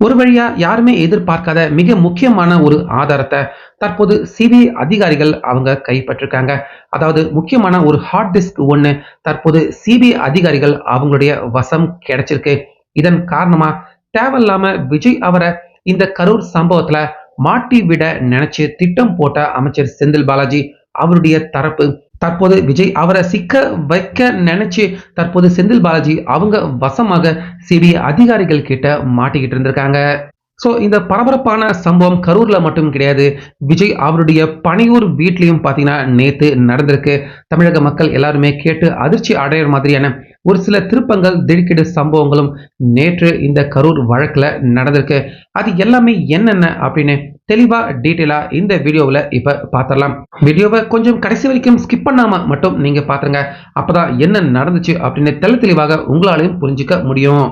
ஒரு வழியா யாருமே எதிர்பார்க்காத மிக முக்கியமான ஒரு ஆதாரத்தை தற்போது சிபிஐ அதிகாரிகள் அவங்க கைப்பற்றிருக்காங்க. அதாவது முக்கியமான ஒரு ஹார்ட் டிஸ்க் ஒன்று தற்போது சிபிஐ அதிகாரிகள் அவங்களுடைய வசம் கிடைச்சிருக்கு. இதன் காரணமா தேவையில்லாம விஜய் அவரை இந்த கரூர் சம்பவத்துல மாட்டி விட நினைச்சு திட்டம் போட்ட அமைச்சர் செந்தில் பாலாஜி அவருடைய தரப்பு தற்போது விஜய் அவரை சிக்க வைக்க நினைச்சு தற்போது செந்தில் பாலாஜி அவங்க வசமாக சிபிஐ அதிகாரிகள் கிட்ட மாட்டிக்கிட்டு இருந்திருக்காங்க. ஸோ இந்த பரபரப்பான சம்பவம் கரூர்ல மட்டும் கிடையாது. விஜய் அவருடைய பனையூர் வீட்லேயும் பார்த்தீங்கன்னா நேற்று நடந்திருக்கு. தமிழக மக்கள் எல்லாருமே கேட்டு அதிர்ச்சி அடையிற மாதிரியான ஒரு சில திருப்பங்கள் திடுக்கிடு சம்பவங்களும் நேற்று இந்த கரூர் வழக்கில் நடந்திருக்கு. அது எல்லாமே என்னென்ன அப்படின்னு தெளிவா டீட்டெயிலா இந்த வீடியோவில் இப்போ பார்த்துடலாம் வீடியோவை கொஞ்சம் கடைசி வரைக்கும் ஸ்கிப் பண்ணாம மட்டும் நீங்க பாத்துருங்க. அப்பதான் என்ன நடந்துச்சு அப்படின்னு தெளி தெளிவாக உங்களாலையும் புரிஞ்சுக்க முடியும்.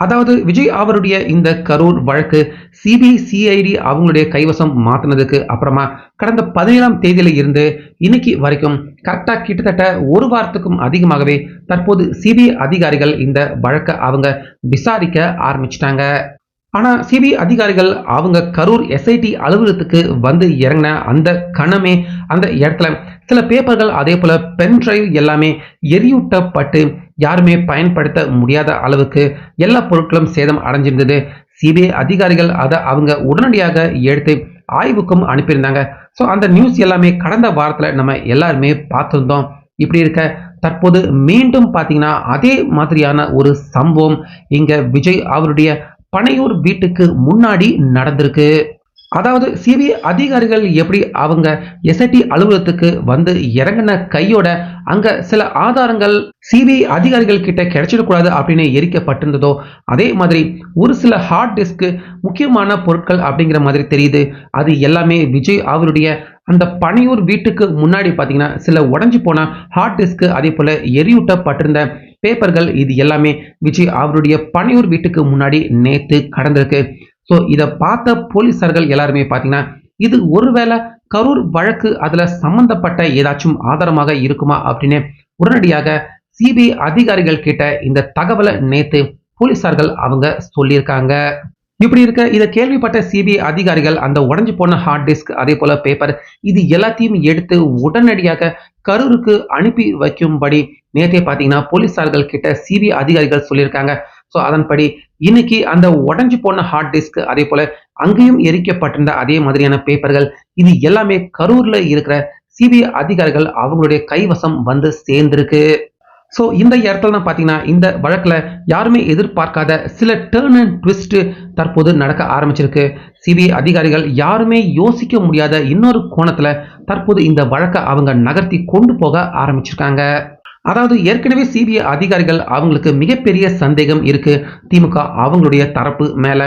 அதாவது விஜய் அவருடைய இந்த கரூர் வழக்கு சிபிசிஐடி அவங்களுடைய கைவசம் மாத்தினதுக்கு அப்புறமா கடந்த பதினேழாம் தேதியில இருந்து இன்னைக்கு வரைக்கும் கரெக்டாக கிட்டத்தட்ட ஒரு வாரத்துக்கும் அதிகமாகவே தற்போது சிபிஐ அதிகாரிகள் இந்த வழக்கை அவங்க விசாரிக்க ஆரம்பிச்சிட்டாங்க. ஆனால் சிபிஐ அதிகாரிகள் அவங்க கரூர் எஸ்ஐடி அலுவலகத்துக்கு வந்து இறங்கின அந்த கணமே அந்த இடத்துல சில பேப்பர்கள் அதே போல் பென் டிரைவ் எல்லாமே எரியூட்டப்பட்டு யாருமே பயன்படுத்த முடியாத அளவுக்கு எல்லா பொருட்களும் சேதம் அடைஞ்சிருந்தது. சிபிஐ அதிகாரிகள் அதை அவங்க உடனடியாக எடுத்து ஆய்வுக்கும் அனுப்பியிருந்தாங்க. ஸோ அந்த நியூஸ் எல்லாமே கடந்த வாரத்தில் நம்ம எல்லாருமே பார்த்துருந்தோம். இப்படி இருக்க தற்போது மீண்டும் பார்த்தீங்கன்னா அதே மாதிரியான ஒரு சம்பவம் இங்கே விஜய் அவருடைய பனையூர் வீட்டுக்கு முன்னாடி நடந்திருக்கு. அதாவது சிபிஐ அதிகாரிகள் எப்படி அவங்க எஸ்ஐடி அலுவலகத்துக்கு வந்து இறங்கின கையோட அங்க சில ஆதாரங்கள் சிபிஐ அதிகாரிகள் கிட்ட கிடைச்சிடக்கூடாது அப்படின்னு எரிக்கப்பட்டிருந்ததோ அதே மாதிரி ஒரு சில ஹார்ட் டிஸ்க் முக்கியமான பொருட்கள் அப்படிங்கிற மாதிரி தெரியுது. அது எல்லாமே விஜய் அவருடைய அந்த பனையூர் வீட்டுக்கு முன்னாடி பார்த்தீங்கன்னா சில உடஞ்சி போன ஹார்ட் டிஸ்க்கு அதே போல எரியூட்டப்பட்டிருந்த பேப்பர்கள் இது எல்லாமே விஜய் அவருடைய பனையூர் வீட்டுக்கு முன்னாடி நேத்து கடந்திருக்கு. ஸோ இதை பார்த்த போலீஸார்கள் எல்லாருமே பார்த்தீங்கன்னா இது ஒருவேளை கரூர் வழக்கு அதுல சம்பந்தப்பட்ட ஏதாச்சும் ஆதாரமாக இருக்குமா அப்படின்னு உடனடியாக சிபிஐ அதிகாரிகள் கிட்ட இந்த தகவலை நேத்து போலீஸார்கள் அவங்க சொல்லியிருக்காங்க. இப்படி இருக்க இதை கேள்விப்பட்ட சிபிஐ அதிகாரிகள் அந்த உடஞ்சு போன ஹார்ட் டிஸ்க் அதே போல பேப்பர் இது எல்லாத்தையும் எடுத்து உடனடியாக கரூருக்கு அனுப்பி வைக்கும்படி நேற்றே பார்த்தீங்கன்னா போலீஸார்கள் கிட்ட சிபிஐ அதிகாரிகள் சொல்லியிருக்காங்க. ஸோ அதன்படி இன்னைக்கு அந்த உடஞ்சு போன ஹார்ட் டிஸ்க் அதே போல அங்கேயும் எரிக்கப்பட்டிருந்த அதே மாதிரியான பேப்பர்கள் இது எல்லாமே கரூர்ல இருக்கிற சிபிஐ அதிகாரிகள் அவங்களுடைய கைவசம் வந்து சேர்ந்திருக்கு. ஸோ இந்த இடத்துல தான் பார்த்தீங்கன்னா இந்த வழக்கில் யாருமே எதிர்பார்க்காத சில டேர்ன் அண்ட் ட்விஸ்ட் தற்போது நடக்க ஆரம்பிச்சிருக்கு. சிபிஐ அதிகாரிகள் யாருமே யோசிக்க முடியாத இன்னொரு கோணத்தில் தற்போது இந்த வழக்கை அவங்க நகர்த்தி கொண்டு போக ஆரம்பிச்சிருக்காங்க. அதாவது ஏற்கனவே சிபிஐ அதிகாரிகள் அவங்களுக்கு மிகப்பெரிய சந்தேகம் இருக்கு. திமுக அவங்களுடைய தரப்பு மேல.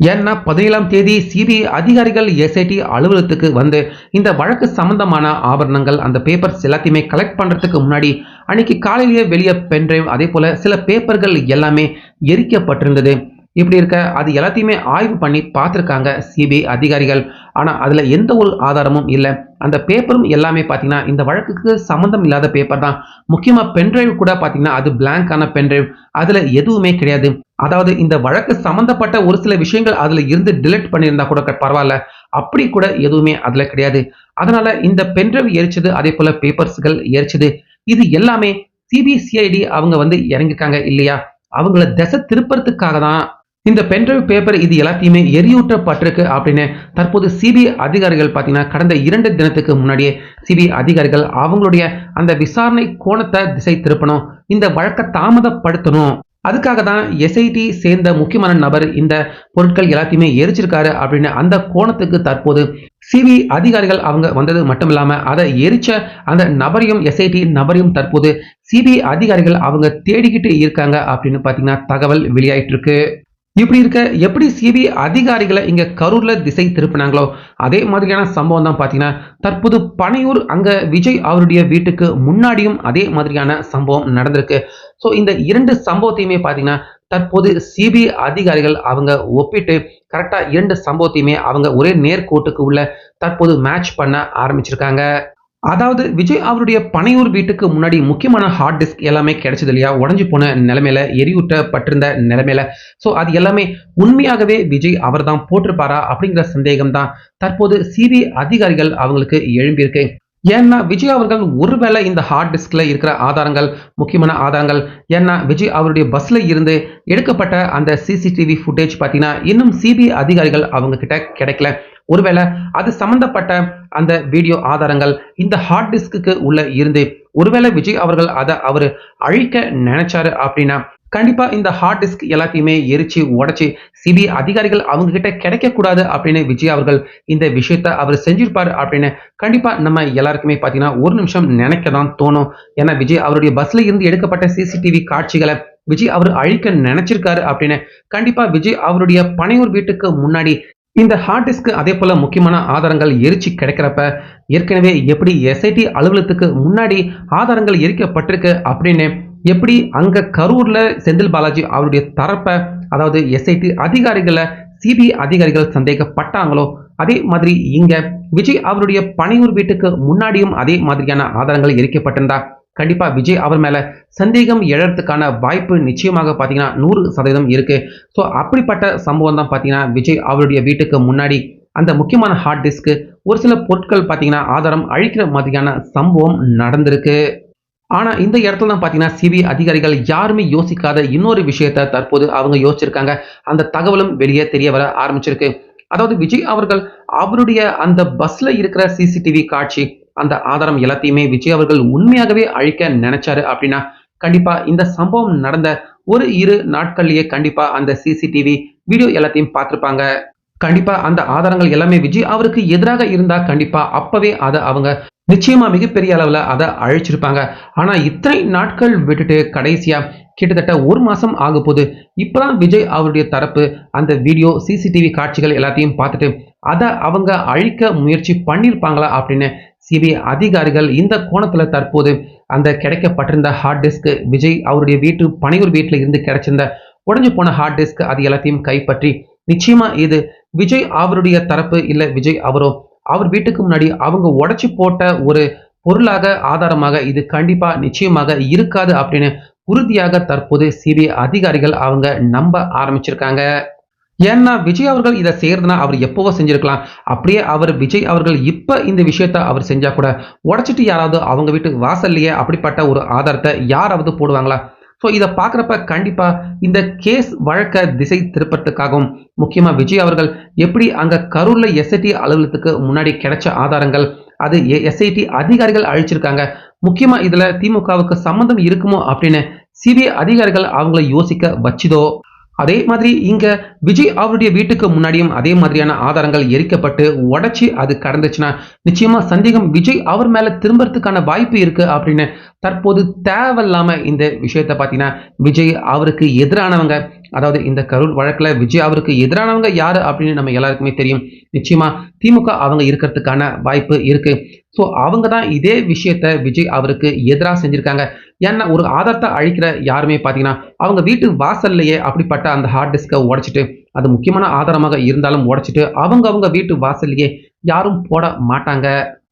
ஏன்னா பதினேழாம் தேதி சிபிஐ அதிகாரிகள் எஸ்ஐடி அலுவலகத்துக்கு வந்து இந்த வழக்கு சம்பந்தமான ஆபரணங்கள் அந்த பேப்பர்ஸ் எல்லாத்தையுமே கலெக்ட் பண்றதுக்கு முன்னாடி அன்னைக்கு காலையிலேயே வெளியே பென்ட்ரைவ் அதே போல சில பேப்பர்கள் எல்லாமே எரிக்கப்பட்டிருந்தது. இப்படி இருக்க? அது எல்லாத்தையுமே ஆய்வு பண்ணி பார்த்துருக்காங்க சிபிஐ அதிகாரிகள். ஆனால் அதில் எந்த ஒரு ஆதாரமும் இல்லை. அந்த பேப்பரும் எல்லாமே பார்த்தீங்கன்னா இந்த வழக்குக்கு சம்மந்தம் இல்லாத பேப்பர் தான். முக்கியமாக பென்ட்ரைவ் கூட பார்த்தீங்கன்னா அது பிளாங்கான பென்ட்ரைவ் அதில் எதுவுமே கிடையாது. அதாவது இந்த வழக்கு சம்மந்தப்பட்ட ஒரு சில விஷயங்கள் அதில் இருந்து டிலீட் பண்ணியிருந்தா கூட பரவாயில்ல. அப்படி கூட எதுவுமே அதில் கிடையாது. அதனால இந்த பென்ட்ரைவ் எரிச்சது அதே போல பேப்பர்ஸ்கள் எரிச்சது இது எல்லாமே சிபிசிஐடி அவங்க வந்து இறங்கிருக்காங்க இல்லையா? அவங்கள திசை திருப்பறதுக்காக தான் இந்த பென்ட்ரைவ் பேப்பர் இது எல்லாத்தையுமே எரியூட்டப்பட்டிருக்கு அப்படின்னு தற்போது சிபிஐ அதிகாரிகள் பார்த்தீங்கன்னா கடந்த இரண்டு தினத்துக்கு முன்னாடியே சிபிஐ அதிகாரிகள் அவங்களுடைய அந்த விசாரணை கோணத்தை திசை திருப்பணும் இந்த வழக்கை தாமதப்படுத்தணும். அதுக்காக தான் எஸ்ஐடி சேர்ந்த முக்கியமான நபர் இந்த பொருட்கள் எல்லாத்தையுமே எரிச்சிருக்காரு அப்படின்னு அந்த கோணத்துக்கு தற்போது சிபிஐ அதிகாரிகள் அவங்க வந்தது மட்டும் இல்லாமல் அதை எரிச்ச அந்த நபரையும் எஸ்ஐடி நபரையும் தற்போது சிபிஐ அதிகாரிகள் அவங்க தேடிக்கிட்டு இருக்காங்க அப்படின்னு பார்த்தீங்கன்னா தகவல் வெளியாயிட்டு இருக்கு இப்படி இருக்க எப்படி சிபிஐ அதிகாரிகளை இங்க கரூர்ல திசை திருப்பினாங்களோ அதே மாதிரியான சம்பவம் தான் பாத்தீங்கன்னா தற்போது பனையூர் அங்க விஜய் அவருடைய வீட்டுக்கு முன்னாடியும் அதே மாதிரியான சம்பவம் நடந்திருக்கு. ஸோ இந்த இரண்டு சம்பவத்தையுமே பாத்தீங்கன்னா தற்போது சிபிஐ அதிகாரிகள் அவங்க ஒப்பிட்டு கரெக்டா இரண்டு சம்பவத்தையுமே அவங்க ஒரே நேர்கோட்டுக்கு உள்ள தற்போது மேட்ச் பண்ண ஆரம்பிச்சிருக்காங்க. அதாவது விஜய் அவருடைய பனையூர் வீட்டுக்கு முன்னாடி முக்கியமான ஹார்ட் டிஸ்க் எல்லாமே கிடைச்சது இல்லையா? உடஞ்சி போன நிலைமையில எரியூட்டப்பட்டிருந்த நிலைமையில. ஸோ அது எல்லாமே உண்மையாகவே விஜய் அவர் தான் போட்டிருப்பாரா அப்படிங்கிற சந்தேகம் தான் தற்போது சிபிஐ அதிகாரிகள் அவங்களுக்கு எழும்பியிருக்கு. ஏன்னா விஜய் அவர்கள் ஒருவேளை இந்த ஹார்ட் டிஸ்கில் இருக்கிற ஆதாரங்கள் முக்கியமான ஆதாரங்கள் ஏன்னா விஜய் அவருடைய பஸ்ஸில் இருந்து எடுக்கப்பட்ட அந்த சிசிடிவி ஃபுட்டேஜ் பார்த்தீங்கன்னா இன்னும் சிபிஐ அதிகாரிகள் அவங்க கிட்ட கிடைக்கல. ஒருவேளை அது சம்பந்தப்பட்ட அந்த வீடியோ ஆதாரங்கள் இந்த ஹார்ட் டிஸ்க்கு உள்ள இருந்து ஒருவேளை விஜய் அவர்கள் அதை அவர் அழிக்க நினைச்சாரு அப்படின்னா கண்டிப்பா இந்த ஹார்ட் டிஸ்க் எல்லாத்தையுமே எரிச்சு உடைச்சு சிபிஐ அதிகாரிகள் அவங்க கிட்ட கிடைக்கக்கூடாது அப்படின்னு விஜய் அவர்கள் இந்த விஷயத்த அவர் செஞ்சிருப்பாரு அப்படின்னு கண்டிப்பா நம்ம எல்லாருக்குமே பாத்தீங்கன்னா ஒரு நிமிஷம் நினைக்க தான் தோணும். ஏன்னா விஜய் அவருடைய பஸ்ல இருந்து எடுக்கப்பட்ட சிசிடிவி காட்சிகளை விஜய் அவர் அழிக்க நினைச்சிருக்காரு அப்படின்னு கண்டிப்பா விஜய் அவருடைய பனையூர் வீட்டுக்கு முன்னாடி இந்த ஹார்ட் டிஸ்க் அதே போல முக்கியமான ஆதாரங்கள் எரிச்சு கிடைக்கிறப்ப ஏற்கனவே எப்படி எஸ்ஐடி அலுவலகத்துக்கு முன்னாடி ஆதாரங்கள் எரிக்கப்பட்டிருக்கு அப்படின்னு எப்படி அங்கே கரூரில் செந்தில் பாலாஜி அவருடைய தரப்பை அதாவது எஸ்ஐடி அதிகாரிகளை சிபிஐ அதிகாரிகள் சந்தேகப்பட்டாங்களோ அதே மாதிரி இங்கே விஜய் அவருடைய பனையூர் வீட்டுக்கு முன்னாடியும் அதே மாதிரியான ஆதாரங்கள் எரிக்கப்பட்டிருந்தா கண்டிப்பாக விஜய் அவர் மேலே சந்தேகம் எழறதுக்கான வாய்ப்பு நிச்சயமாக பார்த்தீங்கன்னா நூறு சதவீதம் இருக்குது ஸோ அப்படிப்பட்ட சம்பவம் தான் பார்த்தீங்கன்னா விஜய் அவருடைய வீட்டுக்கு முன்னாடி அந்த முக்கியமான ஹார்ட் டிஸ்க்கு ஒரு சில பொருட்கள் பார்த்தீங்கன்னா ஆதாரம் அழிக்கிற மாதிரியான சம்பவம் நடந்திருக்கு. ஆனா இந்த இடத்துல தான் பாத்தீங்கன்னா சிபிஐ அதிகாரிகள் யாருமே யோசிக்காத இன்னொரு விஷயத்த தற்போது அவங்க யோசிச்சிருக்காங்க. அந்த தகவலும் வெளியே தெரிய வர ஆரம்பிச்சிருக்கு. அதாவது விஜய் அவர்கள் அவருடைய அந்த பஸ்ல இருக்கிற சிசிடிவி காட்சி அந்த ஆதாரம் எல்லாத்தையுமே விஜய் அவர்கள் உண்மையாகவே அழிக்க நினைச்சாரு அப்படின்னா கண்டிப்பா இந்த சம்பவம் நடந்த ஒரு இரு நாட்கள்லயே கண்டிப்பா அந்த சிசிடிவி வீடியோ எல்லாத்தையும் பார்த்திருப்பாங்க. கண்டிப்பா அந்த ஆதாரங்கள் எல்லாமே விஜய் அவருக்கு எதிராக இருந்தா கண்டிப்பா அப்பவே அதை அவங்க நிச்சயமா மிகப்பெரிய அளவில் அதை அழிச்சிருப்பாங்க. ஆனா இத்தனை நாட்கள் விட்டுட்டு கடைசியா கிட்டத்தட்ட ஒரு மாசம் ஆக போது இப்பதான் விஜய் அவருடைய தரப்பு அந்த வீடியோ சிசிடிவி காட்சிகள் எல்லாத்தையும் பார்த்துட்டு அதை அவங்க அழிக்க முயற்சி பண்ணியிருப்பாங்களா அப்படின்னு சிபிஐ அதிகாரிகள் இந்த கோணத்தில் தற்போது அந்த கிடைக்கப்பட்டிருந்த ஹார்ட் டிஸ்க் விஜய் அவருடைய வீட்டு பனையூர் வீட்டில் இருந்து கிடைச்சிருந்த உடஞ்சு போன ஹார்ட் டிஸ்க் அது எல்லாத்தையும் கைப்பற்றி நிச்சயமா இது விஜய் அவருடைய தரப்பு இல்லை விஜய் அவரோ அவர் வீட்டுக்கு முன்னாடி அவங்க உடச்சி போட்ட ஒரு பொருளாக ஆதாரமாக இது கண்டிப்பா நிச்சயமாக இருக்காது அப்படின்னு உறுதியாக தற்போது சிபிஐ அதிகாரிகள் அவங்க நம்ப ஆரம்பிச்சிருக்காங்க. ஏன்னா விஜய் அவர்கள் இதை செய்யறதுனா அவர் எப்போவோ செஞ்சிருக்கலாம். அப்படியே அவர் விஜய் அவர்கள் இப்போ இந்த விஷயத்த அவர் செஞ்சா கூட உடைச்சிட்டு யாராவது அவங்க வீட்டு வாசல்லையே அப்படிப்பட்ட ஒரு ஆதாரத்தை யாராவது போடுவாங்களா? ஸோ இதை பார்க்குறப்ப கண்டிப்பாக இந்த கேஸ் வழக்க திசை திருப்பத்துக்காகவும் முக்கியமாக விஜய் அவர்கள் எப்படி அங்கே கரூரில் எஸ்ஐடி அலுவலகத்துக்கு முன்னாடி கிடைச்ச ஆதாரங்கள் அது எஸ்ஐடி அதிகாரிகள் அழிச்சிருக்காங்க முக்கியமாக இதில் திமுகவுக்கு சம்மந்தம் இருக்குமோ அப்படின்னு சிபிஐ அதிகாரிகள் அவங்கள யோசிக்க வச்சுதோ? அதே மாதிரி இங்க விஜய் அவருடைய வீட்டுக்கு முன்னாடியும் அதே மாதிரியான ஆதாரங்கள் எரிக்கப்பட்டு உடைச்சி அது கடந்துச்சுன்னா நிச்சயமா சந்தேகம் விஜய் அவர் மேல திரும்பறதுக்கான வாய்ப்பு இருக்கு அப்படின்னு தற்போது தேவையில்லாம இந்த விஷயத்த பார்த்தீங்கன்னா விஜய் அவருக்கு எதிரானவங்க அதாவது இந்த கரூர் வழக்கில் விஜய் அவருக்கு எதிரானவங்க யாரு அப்படின்னு நம்ம எல்லாருக்குமே தெரியும். நிச்சயமா திமுக அவங்க இருக்கிறதுக்கான வாய்ப்பு இருக்கு. ஸோ அவங்க தான் இதே விஷயத்த விஜய் அவருக்கு எதிராக செஞ்சிருக்காங்க. ஏன்னா ஒரு ஆதாரத்தை அழிக்கிற யாருமே பார்த்தீங்கன்னா அவங்க வீட்டு வாசல்லையே அப்படிப்பட்ட அந்த ஹார்ட் டிஸ்கை உடைச்சிட்டு அது முக்கியமான ஆதாரமாக இருந்தாலும் உடைச்சிட்டு அவங்க அவங்க வீட்டு வாசல்லையே யாரும் போட மாட்டாங்க.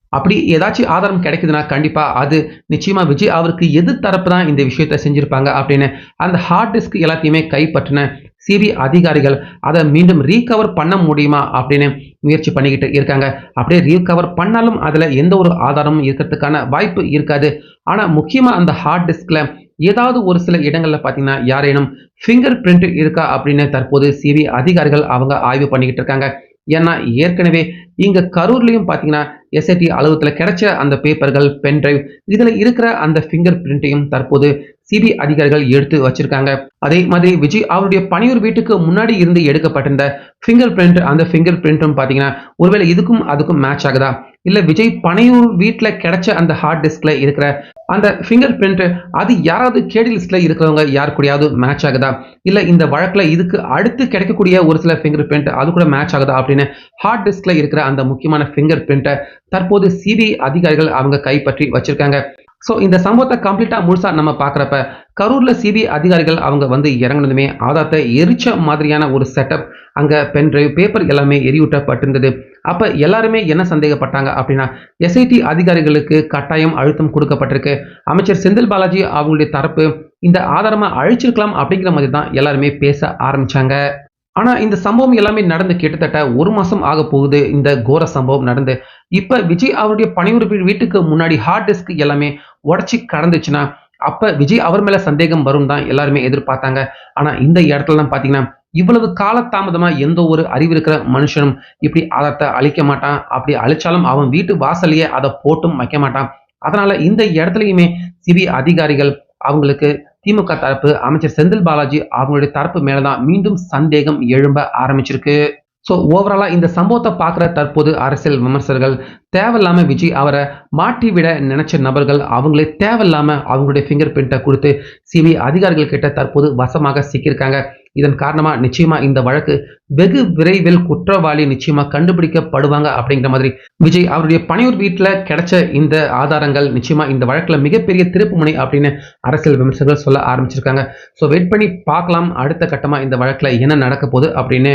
அப்படி ஏதாச்சும் ஆதாரம் கிடைக்குதுன்னா கண்டிப்பாக அது நிச்சயமாக விஜய் அவருக்கு எது தரப்பு தான் இந்த விஷயத்த செஞ்சுருப்பாங்க அப்படின்னு அந்த ஹார்ட் டிஸ்க் எல்லாத்தையுமே கைப்பற்றின சிபிஐ அதிகாரிகள் அதை மீண்டும் ரீகவர் பண்ண முடியுமா அப்படின்னு முயற்சி பண்ணிக்கிட்டு இருக்காங்க. அப்படியே ரீகவர் பண்ணாலும் அதில் எந்த ஒரு ஆதாரமும் இருக்கிறதுக்கான வாய்ப்பு இருக்காது. ஆனால் முக்கியமாக அந்த ஹார்ட் டிஸ்கில் ஏதாவது ஒரு சில இடங்களில் பார்த்தீங்கன்னா யாரேனும் ஃபிங்கர் பிரிண்ட் இருக்கா அப்படின்னு தற்போது சிபிஐ அதிகாரிகள் அவங்க ஆய்வு பண்ணிக்கிட்டு இருக்காங்க. ஏன்னா ஏற்கனவே இங்கே கரூர்லேயும் பார்த்தீங்கன்னா எஸ்ஐடி அலுவலகத்தில் கிடைச்ச அந்த பேப்பர்கள் பென் டிரைவ் இதில் இருக்கிற அந்த ஃபிங்கர் பிரிண்ட்டையும் தற்போது சிபிஐ அதிகாரிகள் எடுத்து வச்சிருக்காங்க. அதே மாதிரி விஜய் அவருடைய பணியூர் வீட்டுக்கு முன்னாடி இருந்து எடுக்கப்பட்டிருந்த ஃபிங்கர் பிரிண்ட் அந்த ஃபிங்கர் பிரிண்ட்டும் பார்த்தீங்கன்னா ஒருவேளை இதுக்கும் அதுக்கும் மேட்ச் ஆகுதா? இல்லை விஜய் பனையூர் வீட்டில் கிடைச்ச அந்த ஹார்ட் டிஸ்கில் இருக்கிற அந்த ஃபிங்கர் பிரிண்ட் அது யாராவது கேடி லிஸ்ட்டில் இருக்கிறவங்க யார் கூடயாவது மேட்ச் ஆகுதா? இல்லை இந்த வழக்கில் இதுக்கு அடுத்து கிடைக்கக்கூடிய ஒரு சில ஃபிங்கர் பிரிண்ட் அது கூட மேட்ச் ஆகுதா அப்படின்னு ஹார்ட் டிஸ்கில் இருக்கிற அந்த முக்கியமான ஃபிங்கர் பிரிண்ட்டை தற்போது சிபிஐ அதிகாரிகள் அவங்க கைப்பற்றி வச்சிருக்காங்க. ஸோ இந்த சம்பவத்தை கம்ப்ளீட்டா முழுசா நம்ம பார்க்குறப்ப கரூர்ல சிபிஐ அதிகாரிகள் அவங்க வந்து இறங்கினதுமே ஆதாரத்தை எரிச்ச மாதிரியான ஒரு செட்டப் அங்க பென் டிரைவ் பேப்பர் எல்லாமே எரியூட்டப்பட்டிருந்தது. அப்ப எல்லாருமே என்ன சந்தேகப்பட்டாங்க அப்படின்னா எஸ்ஐடி அதிகாரிகளுக்கு கட்டாயம் அழுத்தம் கொடுக்கப்பட்டிருக்கு. அமைச்சர் செந்தில் பாலாஜி அவங்களுடைய தரப்பு இந்த ஆதாரமா அழிச்சிருக்கலாம் அப்படிங்கிற மாதிரி தான் எல்லாருமே பேச ஆரம்பிச்சாங்க. ஆனால் இந்த சம்பவம் எல்லாமே நடந்து கிட்டத்தட்ட ஒரு மாதம் ஆக போகுது. இந்த கோர சம்பவம் நடந்து. இப்போ விஜய் அவருடைய பணியுறுப்பு வீட்டுக்கு முன்னாடி ஹார்ட் டிஸ்க் எல்லாமே உடச்சி கடந்துச்சுன்னா அப்போ விஜய் அவர் மேலே சந்தேகம் வரும் தான் எல்லாருமே எதிர்பார்த்தாங்க. ஆனால் இந்த இடத்துலலாம் பார்த்தீங்கன்னா இவ்வளவு காலதாமதமாக எந்த ஒரு அறிவு இருக்கிற மனுஷனும் இப்படி ஆதாரத்தை அழிக்க மாட்டான். அப்படி அழிச்சாலும் அவன் வீட்டு வாசலையே அதை போட்டும் வைக்க மாட்டான். அதனால இந்த இடத்துலையுமே சிபிஐ அதிகாரிகள் அவங்களுக்கு திமுக தரப்பு அமைச்சர் செந்தில் பாலாஜி அவங்களுடைய தரப்பு மேலதான் மீண்டும் சந்தேகம் எழும்ப ஆரம்பிச்சிருக்கு. ஸோ ஓவராலாக இந்த சம்பவத்தை பார்க்குற தற்போது அரசியல் விமர்சகர்கள் தேவையில்லாமல் விஜய் அவரை மாட்டி விட நினைச்ச நபர்கள் அவங்களே தேவையில்லாமல் அவங்களுடைய ஃபிங்கர் பிரிண்ட்டை கொடுத்து சிபிஐ அதிகாரிகள் கிட்ட தற்போது வசமாக சிக்கியிருக்காங்க. இதன் காரணமாக நிச்சயமாக இந்த வழக்கு வெகு விரைவில் குற்றவாளி நிச்சயமாக கண்டுபிடிக்கப்படுவாங்க அப்படிங்கிற மாதிரி விஜய் அவருடைய பனையூர் வீட்டில் கிடைச்ச இந்த ஆதாரங்கள் நிச்சயமாக இந்த வழக்கில் மிகப்பெரிய திருப்புமுனை அப்படின்னு அரசியல் விமர்சகர்கள் சொல்ல ஆரம்பிச்சிருக்காங்க. ஸோ வெயிட் பண்ணி பார்க்கலாம் அடுத்த கட்டமாக இந்த வழக்கில் என்ன நடக்க போகுது அப்படின்னு